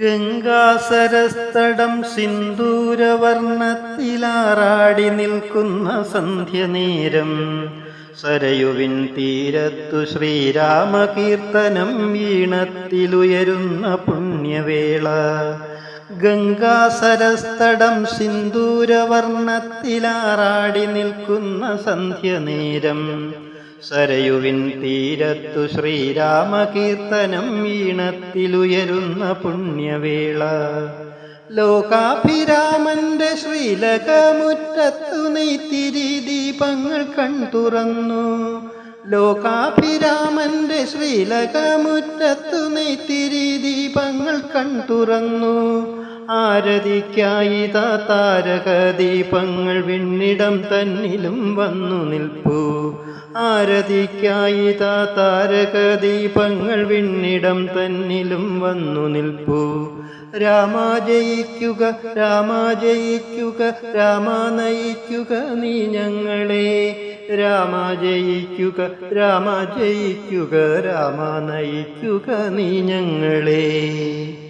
ഗംഗാസരസ്തടം സിന്ദൂരവർണത്തിലാറാടി നിൽക്കുന്ന സന്ധ്യനേരം സരയുവിൻ തീരത്തു ശ്രീരാമകീർത്തനം ഈണത്തിലുയരുന്ന പുണ്യവേള. ഗംഗാസരസ്തടം സിന്ദൂരവർണത്തിലാറാടി നിൽക്കുന്ന സന്ധ്യനേരം സരയുവിൻ തീരത്തു ശ്രീരാമകീർത്തനം ഈണത്തിലുയരുന്ന പുണ്യവേള. ലോകാഭിരാമന്റെ ശ്രീലകമുറ്റത്തു നെയ്ത്തിരി ദീപങ്ങൾ കൺതുറന്നു. ലോകാഭിരാമന്റെ ശ്രീലകമുറ്റത്തു നെയ്ത്തിരി ദീപങ്ങൾ കൺതുറന്നു. ആരതിക്കായി താരക ദീപങ്ങൾ വിണ്ണിടം തന്നിലും വന്നു നിൽപ്പൂ. ആരതിക്കായി താരക ദീപങ്ങൾ വിണ്ണിടം തന്നിലും വന്നു നിൽപ്പൂ. രാമ ജയിക്കുക രാമ ജയിക്കുക നയിക്കുക നീ ഞങ്ങളെ. രാമ ജയിക്കുക രാമ ജയിക്കുക രാമ നയിക്കുക നീ ഞങ്ങളെ.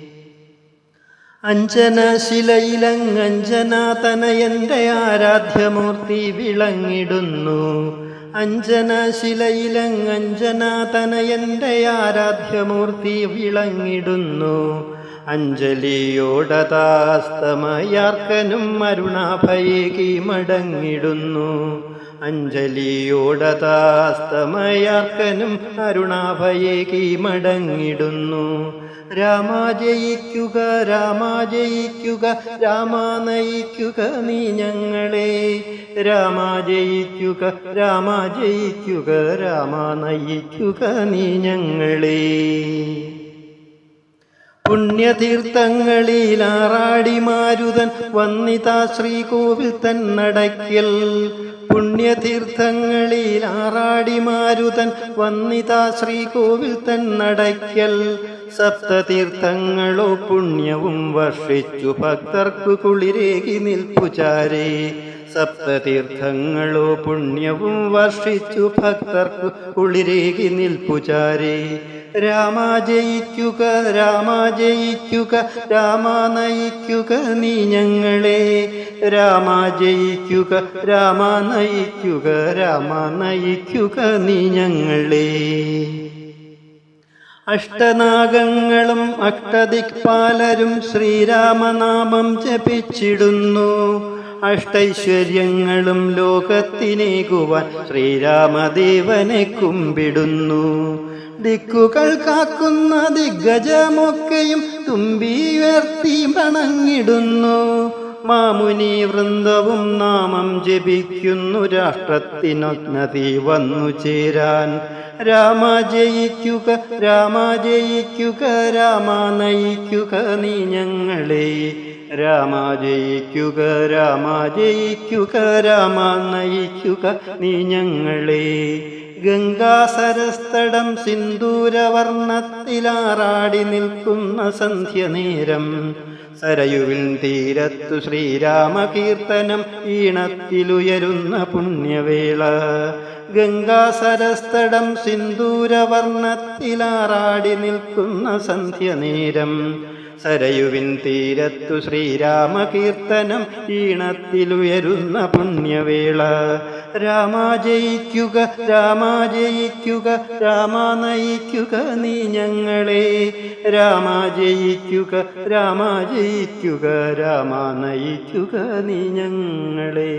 അഞ്ജനശിലയിലങ്ങഞ്ജന തനയന്റെ ആരാധ്യമൂർത്തി വിളങ്ങിടുന്നു. അഞ്ജന ശിലയിലങ്ങഞ്ജന തനയന്റെ ആരാധ്യമൂർത്തി വിളങ്ങിടുന്നു. അഞ്ജലിയോടതാസ്തമയാർക്കനും അരുണാഭയേകി മടങ്ങിടുന്നു. അഞ്ജലിയോടതാസ്തമയാർക്കനും അരുണാഭയേകി മടങ്ങിടുന്നു രാമ ജയിക്കുക രാമ ജയിക്കുക നയിക്കുക നീ ഞങ്ങളെ. രാമ ജയിക്കുക രാമ ജയിക്കുക രാമ നയിക്കുക നീ ഞങ്ങളെ. പുണ്യതീർത്ഥങ്ങളിൽ മാരുതൻ വന്നിതാ ശ്രീകോവിൽ തന്നടയ്ക്കൽ. പുണ്യതീർത്ഥങ്ങളിൽ ആറാടി മാരുതൻ വന്നിതാ ശ്രീകോവിൽ തൻ നടയ്ക്കൽ. സപ്തതീർത്ഥങ്ങളോ പുണ്യവും വർഷിച്ചു ഭക്തർക്കു കുളിരേകി നിൽപ്പുചാരേ സപ്തതീർത്ഥങ്ങളോ പുണ്യവും വർഷിച്ചു ഭക്തർക്കു കുളിരേകി നിൽപ്പുചാരേ രാമ ജയിക്കുക രാമ ജയിക്കുക രാമ നയിക്കുക നീ ഞങ്ങളെ. രാമ ജയിക്കുക രാമ നയിക്കുക രാമ നയിക്കുക നീ ഞങ്ങളെ. അഷ്ടനാഗങ്ങളും അഷ്ടദിക്പാലരും ശ്രീരാമനാമം ജപിച്ചിടുന്നു. അഷ്ടൈശ്വര്യങ്ങളും ലോകത്തിനേകുവാൻ ശ്രീരാമദേവനെ കുമ്പിടുന്നു. ദിക്കുകൾ കാക്കുന്ന ദിഗ്ഗജമൊക്കെയും തുമ്പി ഉയർത്തി പണങ്ങിടുന്നു മാമുനി വൃന്ദവും നാമം ജപിക്കുന്നു. രാഷ്ട്രത്തിനൊന്നതി വന്നു ചേരാൻ. രാമ ജയിക്കുക രാമ ജയിക്കുക രാമ നയിക്കുക നീ ഞങ്ങളെ. രാമ ജയിക്കുക രാമ ജയിക്കുക രാമ നയിക്കുക. നീ ഞങ്ങളെ ഗംഗാസരസ്തടം സിന്ദൂരവർണത്തിലാറാടി നിൽക്കുന്ന സന്ധ്യനേരം. സരയുവിൻ തീരത്തു ശ്രീരാമകീർത്തനം ഈണത്തിലുയരുന്ന പുണ്യവേള. ഗംഗാസരസ്തടം സിന്ദൂരവർണത്തിലാറാടി നിൽക്കുന്ന സന്ധ്യനേരം. സരയുവിൻ തീരത്തു ശ്രീരാമകീർത്തനം ഈണത്തിലുയരുന്ന പുണ്യവേള. രാമ ജയിക്കുക രാമ ജയിക്കുക നയിക്കുക നീ ഞങ്ങളെ. രാമ ജയിക്കുക രാമ ജയിക്കുക രാമ നയിക്കുക നീ ഞങ്ങളെ.